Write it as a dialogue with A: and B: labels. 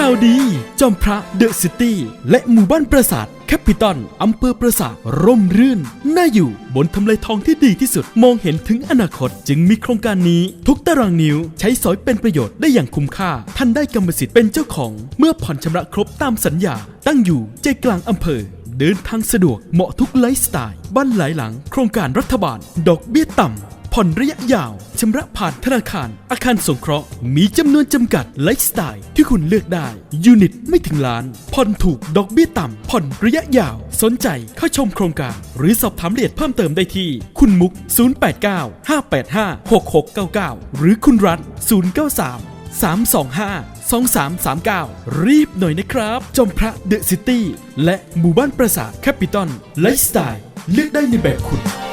A: ข่าวดี จอมพระเดอะซิตี้ และหมู่บ้านปราสาทแคปิตอลอำเภอปราสาทร่มรื่น น่าอยู่บนทำเลทองที่ดีที่สุด มองเห็นถึงอนาคตจึงมีโครงการนี้ ทุกตารางนิ้วใช้สอยเป็นประโยชน์ได้อย่างคุ้มค่า ท่านได้กรรมสิทธิ์เป็นเจ้าของ เมื่อผ่อนชำระครบตามสัญญา ตั้งอยู่ใจกลางอำเภอ เดินทางสะดวกเหมาะทุกไลฟ์สไตล์ บ้านหลายหลัง โครงการรัฐบาล ดอกเบี้ยต่ำ ผ่อนระยะยาวชำระผ่านธนาคาร อาคารสงเคราะห์ มีจำนวนจำกัดไลฟ์สไตล์ที่คุณเลือกได้ ยูนิตไม่ถึงล้าน ผ่อนถูกดอกเบี้ยต่ำผ่อนระยะยาว สนใจเข้าชมโครงการ หรือสอบถามรายละเอียดเพิ่มเติมได้ที่ คุณมุก 089 585 6699 หรือคุณรัฐ 093 325 2339 รีบหน่อยนะครับ จอมพระเดอะซิตี้ และหมู่บ้านปราสาทแคปิตอลไลฟ์สไตล์ เลือกได้ในแบบคุณ